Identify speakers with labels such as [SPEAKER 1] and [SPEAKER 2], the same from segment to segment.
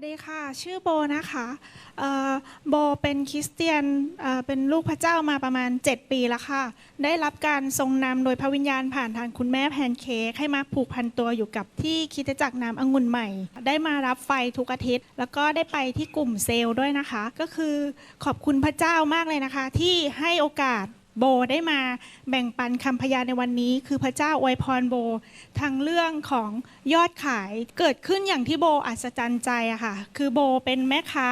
[SPEAKER 1] วัสดีค่ะ ชื่อโบนะคะโบเป็นคริสเตียนเป็นลูกพระเจ้ามาประมาณ 7 ปีแล้วค่ะ ได้รับการทรงนำโดยพระวิญญาณผ่านทางคุณแม่แพนเค้กให้มาผูกพันตัวอยู่กับที่คิดจักรน้ำองุ่นใหม่ ได้มารับไฟทุกอาทิตย์ แล้วก็ได้ไปที่กลุ่มเซลล์ด้วยนะคะ ก็คือขอบคุณพระเจ้ามากเลยนะคะ ที่ให้โอกาส โบได้มาแบ่งปันคำพยานในวันนี้ คือพระเจ้าอวยพรโบทางเรื่องของยอดขายเกิดขึ้นอย่างที่โบอัศจรรย์ใจอะค่ะ คือโบเป็นแม่ค้า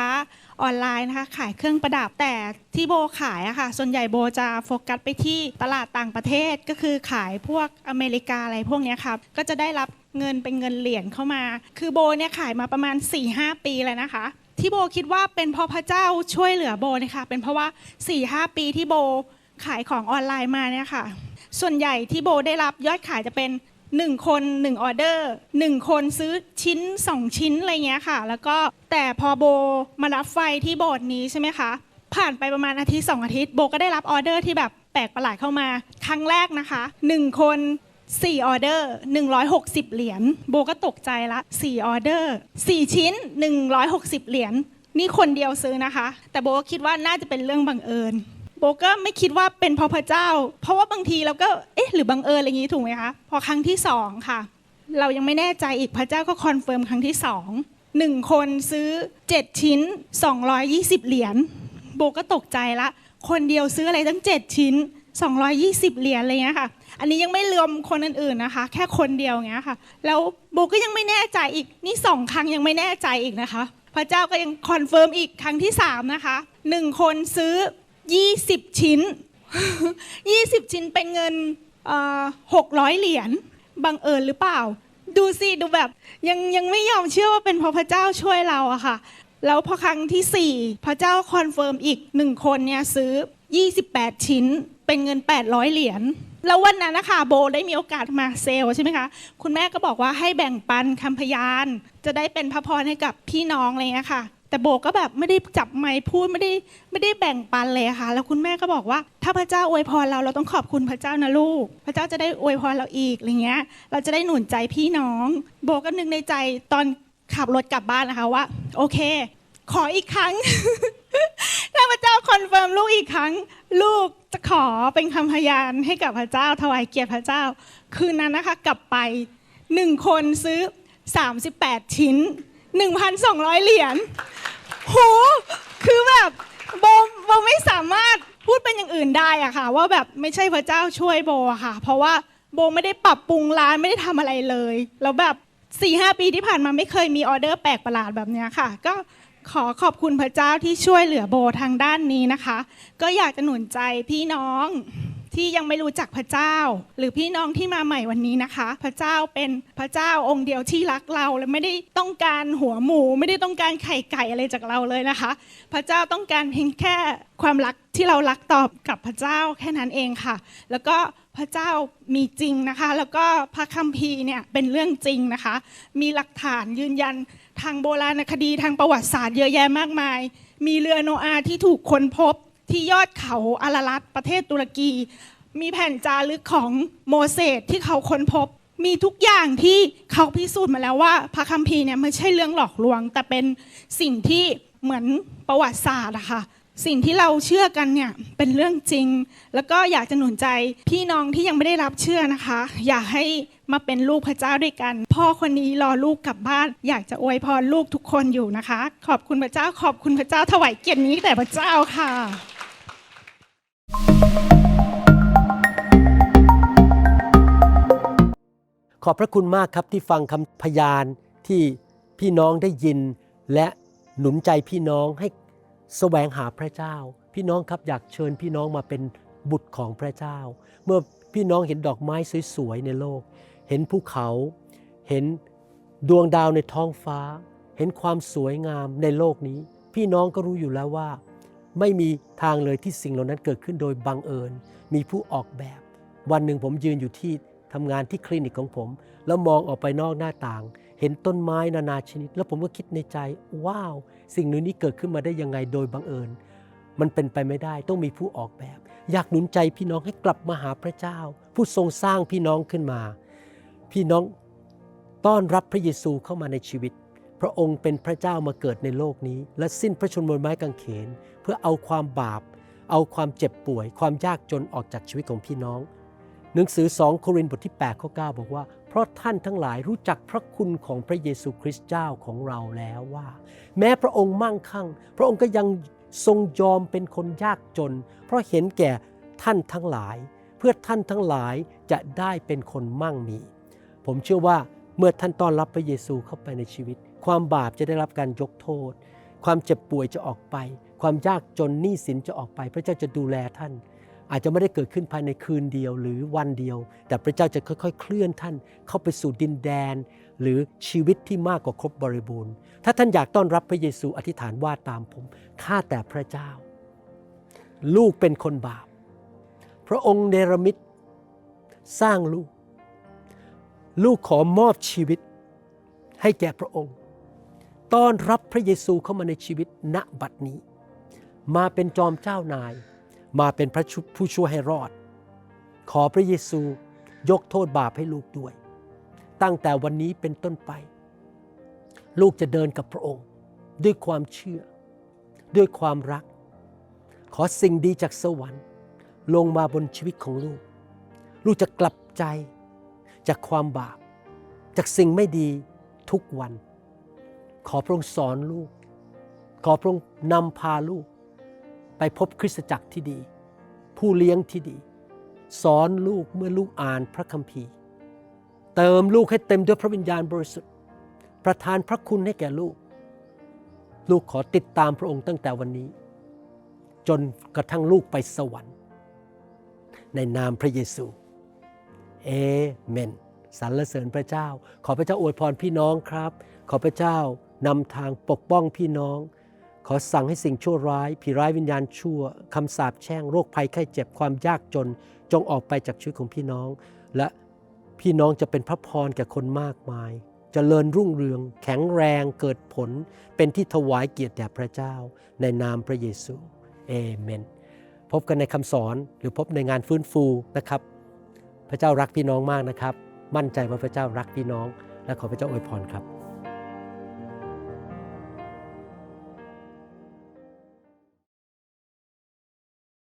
[SPEAKER 1] ออนไลน์นะคะขายเครื่องประดับแต่ที่โบขายอะค่ะส่วนใหญ่โบจะโฟกัสไปที่ตลาดต่างประเทศก็คือขายพวกอเมริกาอะไรพวกนี้ครับก็จะได้รับเงินเป็นเงินเหรียญเข้ามา คือโบเนี่ยขายมาประมาณ 4-5 ปีแล้วนะคะ ที่โบคิดว่าเป็นเพราะพระเจ้าช่วยเหลือโบนะคะเป็นเพราะว่า 4-5 ปีที่โบ ขายของออนไลน์มาเนี่ยค่ะ ส่วนใหญ่ที่โบได้รับยอดขายจะเป็น 1 คน 1 ออเดอร์ 1 คนซื้อชิ้น 2 ชิ้นอะไรเงี้ยค่ะ แล้วก็แต่พอโบมารับไฟที่โบสถ์นี้ใช่ไหมคะ ผ่านไปประมาณอาทิตย์สองอาทิตย์โบก็ได้รับออเดอร์ที่แบบแปลกประหลาดเข้ามา ครั้งแรกนะคะ 1 คน4ออเดอร์160 เหรียญโบก็ตกใจละ4ออเดอร์4ชิ้น 160 เหรียญนี่คนเดียวซื้อนะคะ แต่โบก็คิดว่าน่าจะเป็นเรื่องบังเอิญ โบก็ไม่คิดว่าเป็นเพราะพระเจ้า เพราะว่าบางทีเราก็เอ๊ะหรือบังเอิญอะไรอย่างนี้ถูกไหมคะพอครั้งที่สองค่ะ เรายังไม่แน่ใจอีกพระเจ้าก็คอนเฟิร์มครั้งที่สองหนึ่งคนซื้อ 7 ชิ้น 220 เหรียญโบก็ตกใจละ คนเดียวซื้ออะไรตั้ง 7 ชิ้น 220 เหรียญอะไรเงี้ยค่ะ อันนี้ยังไม่รวมคนอื่นๆนะคะ แค่คนเดียวเงี้ยค่ะ แล้วโบก็ยังไม่แน่ใจอีกนี่สองครั้งยังไม่แน่ใจอีกนะคะ พระเจ้าก็ยังคอนเฟิร์มอีกครั้งที่สามนะคะหนึ่งคนซื้อ 20 ชิ้น 20 ชิ้นเป็นเงินหกร้อยเหรียญบังเอิญหรือเปล่า ดูสิดูแบบยังยังไม่ยอมเชื่อว่าเป็นเพราะพระเจ้าช่วยเราอะค่ะ แล้วพอครั้งที่ 4 พระเจ้าคอนเฟิร์มอีกหนึ่งคนเนี่ยซื้อ 28 ชิ้นเป็นเงิน 800 เหรียญแล้ววันนั้นนะคะโบได้มีโอกาสมาเซลใช่ไหมคะ คุณแม่ก็บอกว่าให้แบ่งปันคำพยาน จะได้เป็นพระพรให้กับพี่น้องอะไรเงี้ยค่ะ แต่โบก็แบบไม่ได้จับไมค์พูดไม่ได้ไม่ได้แบ่งปันเลยค่ะ แล้วคุณแม่ก็บอกว่า ถ้าพระเจ้าอวยพรเราเราต้องขอบคุณพระเจ้านะลูก พระเจ้าจะได้อวยพรเราอีกอะไรเงี้ย เราจะได้หนุนใจพี่น้อง โบก็นึกในใจตอนขับรถกลับบ้านนะคะว่า โอเค ขออีกครั้งถ้าพระเจ้าคอนเฟิร์มลูกอีกครั้ง ลูกจะขอเป็นคำพยานให้กับพระเจ้าถวายเกียรติพระเจ้า คืนนั้นนะคะ กลับไปหนึ่งคนซื้อ 38 ชิ้น 1,200 เหรียญ โห คือแบบโบโบไม่สามารถพูดเป็นอย่างอื่นได้อะค่ะ ว่าแบบไม่ใช่พระเจ้าช่วยโบอะค่ะ เพราะว่าโบไม่ได้ปรับปรุงร้านไม่ได้ทำอะไรเลย แล้วแบบ4ีหปีที่ผ่านมาไม่เคยมีออเดอร์แปลกประหลาดแบบเนี้ยค่ะ ก็ขอขอบคุณพระเจ้าที่ช่วยเหลือโบทางด้านนี้นะคะ ก็อยากจะหนุนใจพี่น้อง ที่ยังไม่รู้จักพระเจ้า หรือพี่น้องที่มาใหม่วันนี้นะคะ พระเจ้าเป็นพระเจ้าองค์เดียวที่รักเราและไม่ได้ต้องการหัวหมู ไม่ได้ต้องการไข่ไก่อะไรจากเราเลยนะคะ พระเจ้าต้องการเพียงแค่ความรักที่เรารักตอบกับพระเจ้าแค่นั้นเองค่ะ แล้วก็พระเจ้ามีจริงนะคะ แล้วก็พระคัมภีร์เนี่ยเป็นเรื่องจริงนะคะ มีหลักฐานยืนยันทางโบราณคดีทางประวัติศาสตร์เยอะแยะมากมาย มีเรือโนอาห์ที่ถูกค้นพบ ที่ยอดเขาอารารัตประเทศตุรกี มีแผ่นจารึกของโมเสสที่เขาค้นพบ มีทุกอย่างที่เขาพิสูจน์มาแล้วว่า พระคัมภีร์เนี่ยไม่ใช่เรื่องหลอกลวง แต่เป็นสิ่งที่เหมือนประวัติศาสตร์อะค่ะสิ่งที่เราเชื่อกันเนี่ยเป็นเรื่องจริง แล้วก็อยากจะหนุนใจพี่น้องที่ยังไม่ได้รับเชื่อนะคะ อยากให้มาเป็นลูกพระเจ้าด้วยกัน พ่อคนนี้รอลูกกลับบ้าน อยากจะอวยพรลูกทุกคนอยู่นะคะ ขอบคุณพระเจ้า ขอบคุณพระเจ้าถวายเกียรตินี้แต่พระเจ้าค่ะ
[SPEAKER 2] ขอบพระคุณมากครับที่ฟังคำพยานที่พี่น้องได้ยิน และหนุนใจพี่น้องให้แสวงหาพระเจ้า พี่น้องครับอยากเชิญพี่น้องมาเป็นบุตรของพระเจ้า เมื่อพี่น้องเห็นดอกไม้สวยๆในโลก เห็นภูเขา เห็นดวงดาวในท้องฟ้า เห็นความสวยงามในโลกนี้ พี่น้องก็รู้อยู่แล้วว่า ไม่มีทางเลยที่สิ่งเหล่านั้นเกิดขึ้นโดยบังเอิญ มีผู้ออกแบบ วันหนึ่งผมยืนอยู่ที่ ทำงานที่คลินิกของผม แล้วมองออกไปนอกหน้าต่าง เห็นต้นไม้นานาชนิด แล้วผมก็คิดในใจ ว้าว สิ่งนี้เกิดขึ้นมาได้ยังไงโดยบังเอิญ มันเป็นไปไม่ได้ต้องมีผู้ออกแบบ อยากหนุนใจพี่น้องให้กลับมาหาพระเจ้า ผู้ทรงสร้างพี่น้องขึ้นมา พี่น้องต้อนรับพระเยซูเข้ามาในชีวิต พระองค์เป็นพระเจ้ามาเกิดในโลกนี้ และสิ้นพระชนม์บนไม้กางเขน เพื่อเอาความบาปเอาความเจ็บป่วย ความยากจนออกจากชีวิตของพี่น้อง หนังสือ 2 โครินธ์บทที่8ข้อ9บอกว่า เพราะท่านทั้งหลายรู้จักพระคุณของพระเยซูคริสต์เจ้าของเราแล้วว่า แม้พระองค์มั่งคั่ง พระองค์ก็ยังทรงยอมเป็นคนยากจน เพราะเห็นแก่ท่านทั้งหลาย เพื่อท่านทั้งหลายจะได้เป็นคนมั่งมี ผมเชื่อว่าเมื่อท่านต้อนรับพระเยซูเข้าไปในชีวิต ความบาปจะได้รับการยกโทษ ความเจ็บป่วยจะออกไป ความยากจนหนี้สินจะออกไป พระเจ้าจะดูแลท่าน อาจจะไม่ได้เกิดขึ้นภายในคืนเดียวหรือวันเดียว แต่พระเจ้าจะค่อยๆ เคลื่อนท่านเข้าไปสู่ดินแดน หรือชีวิตที่มากกว่าครบบริบูรณ์ ถ้าท่านอยากต้อนรับพระเยซูอธิษฐานว่าตามผมข้าแต่พระเจ้า ลูกเป็นคนบาป พระองค์เนรมิตสร้างลูก ลูกขอมอบชีวิต ให้แก่พระองค์ ต้อนรับพระเยซูเข้ามาในชีวิตณบัดนี้ มาเป็นจอมเจ้านาย มาเป็นพระผู้ช่วยให้รอด ขอพระเยซูยกโทษบาปให้ลูกด้วย ตั้งแต่วันนี้เป็นต้นไป ลูกจะเดินกับพระองค์ ด้วยความเชื่อ ด้วยความรัก ขอสิ่งดีจากสวรรค์ ลงมาบนชีวิตของลูก ลูกจะกลับใจจากความบาป จากสิ่งไม่ดีทุกวัน ขอพระองค์สอนลูก ขอพระองค์นำพาลูก ไปพบคริสตจักรที่ดี ผู้เลี้ยงที่ดี สอนลูกเมื่อลูกอ่านพระคัมภีร์ เติมลูกให้เต็มด้วยพระวิญญาณบริสุทธิ์ ประทานพระคุณให้แก่ลูก ลูกขอติดตามพระองค์ตั้งแต่วันนี้ จนกระทั่งลูกไปสวรรค์ ในนามพระเยซูเอเมนสรรเสริญพระเจ้า ขอพระเจ้าอวยพรพี่น้องครับ ขอพระเจ้านำทางปกป้องพี่น้อง ขอสั่งให้สิ่งชั่วร้าย ผีร้ายวิญญาณชั่วคำสาปแช่งโรคภัยไข้เจ็บความยากจน จงออกไปจากชีวิตของพี่น้อง และพี่น้องจะเป็นพระพรแก่คนมากมายจเจริญรุ่งเรือง แข็งแรงเกิดผล เป็นที่ถวายเกียรติแด่พระเจ้า ในนามพระเยซูเอเมน พบกันในคำสอนหรือพบในงานฟื้นฟูนะครับ พระเจ้ารักพี่น้องมากนะครับ มั่นใจว่าพระเจ้ารักพี่น้อง และขอพระเจ้าอวยพรครับ